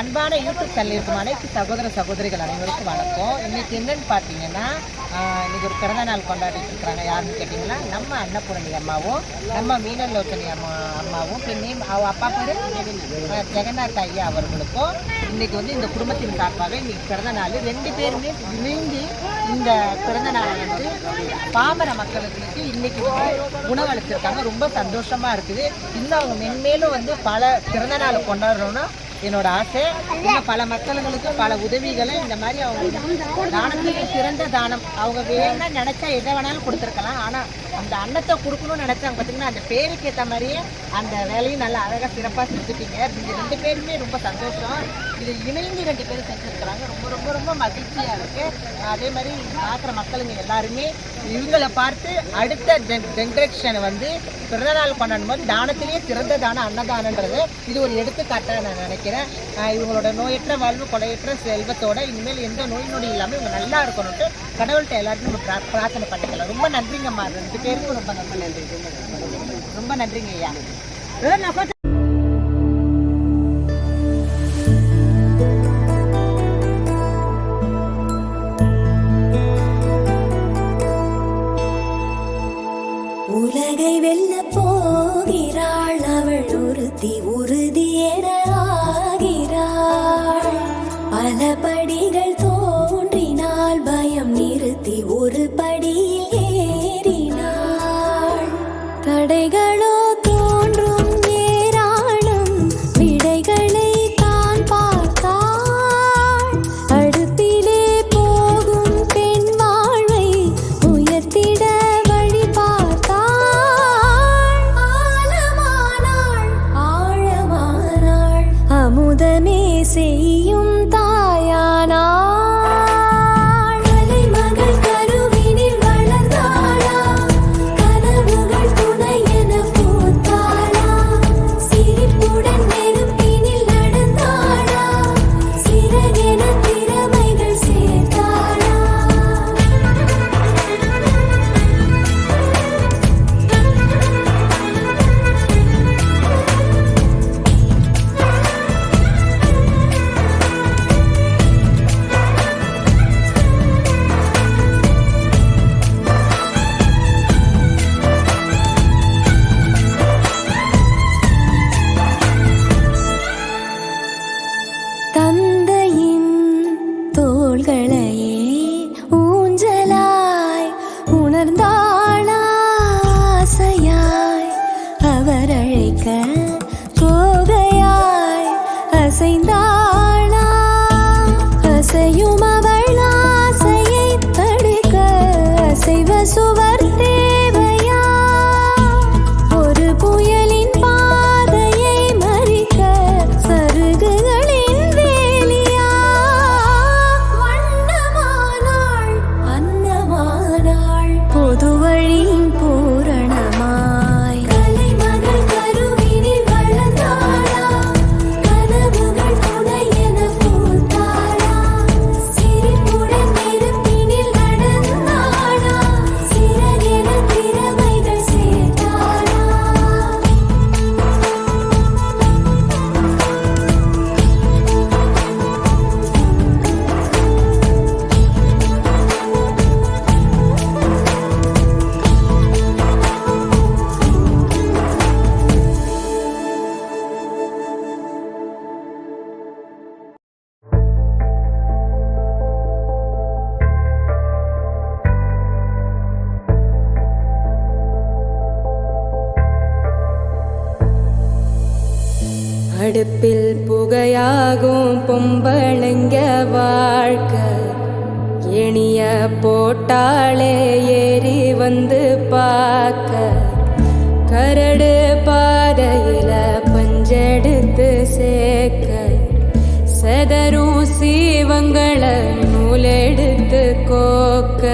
அன்பான YouTube channel இருக்கும் அனைத்து சகோதர சகோதரிகள் அனைவருக்கும் வணக்கம். இன்னைக்கு என்னன்னு பார்த்தீங்கன்னா இன்னைக்கு ஒரு பிறந்த நாள் கொண்டாடிட்டு இருக்கிறாங்க யாருன்னு கேட்டிங்கன்னா நம்ம அன்னபூரணி அம்மாவும் நம்ம மீனலோச்சனி அம்மா அம்மாவும் பின்னையும் அவ அப்பா பேர்? ஜெகநாத் ஐயா அவர்களுக்கும் இன்னைக்கு வந்து இந்த குடும்பத்தின் சார்பாக இன்னைக்கு பிறந்த நாள். ரெண்டு பேருமே இணைந்து இந்த பிறந்த நாளை வந்து பாமர மக்களுக்கு இன்னைக்கு வந்து உணவளிச்சிருக்காங்க ரொம்ப சந்தோஷமா இருக்குது. இன்னும் அவங்க மென்மேலும் வந்து பல பிறந்த நாள் கொண்டாடணும்னு என்னோட ஆசை இன்னும் பல மக்களுங்களுக்கு பல உதவிகளை இந்த மாதிரி அவங்க தானத்துக்கு சிறந்த தானம். அவங்க வேணா நினைச்சா எதை வேணாலும் கொடுத்துருக்கலாம். ஆனா அந்த அன்னத்தை கொடுக்கணும்னு நினைச்சாங்க பார்த்தீங்கன்னா அந்த பேருக்கு ஏற்ற மாதிரியே அந்த வேலையும் நல்லா அழகாக சிறப்பாக செஞ்சுட்டீங்க. நீங்கள் ரெண்டு பேருமே ரொம்ப சந்தோஷம். இது இணைந்து ரெண்டு பேரும் செஞ்சுருக்கிறாங்க. ரொம்ப ரொம்ப ரொம்ப மகிழ்ச்சியாக இருக்குது அதே மாதிரி பார்க்குற மக்களுங்க எல்லாருமே இவங்களை பார்த்து அடுத்த ஜென் ஜென்ரேஷனை வந்து பிறந்தநாள் கொண்டாடும் போது தானத்திலேயே சிறந்த தானம் அன்னதானன்றது இது ஒரு எடுத்துக்காட்டாக நான் நினைக்கிறேன். இவங்களோட நோயற்ற வாழ்வு கொலையற்ற செல்வத்தோட இனிமேல் எந்த நோய் நொடி இல்லாமல் இவங்க நல்லா இருக்கணும்ட்டு கடவுள்கிட்ட எல்லாருக்கும் நம்ம பிரார்த்தனை பண்ணிக்கலாம். ரொம்ப நன்றிங்கம்மா. ரெண்டு பேருக்கும் ரொம்ப ரொம்ப நன்றி ரொம்ப நன்றிங்க ஐயா. உலகை வெல்ல போகிறாள் அவள் உறுதி உறுதி என ஆகிறாள். பல படிகள் தோன்றினால் பயம் நிறுத்தி ஒரு படி செய்யும் அழைக்க அடுப்பில் புகையாகும் பொம்பளைங்க வாழ்க்கை. எணிய போட்டாளே ஏறி வந்து பார்க்க. கரடு பாதையில பஞ்செடுத்து சேர்க்க. செதரும் சீவங்களை நூலெடுத்து கோக்க.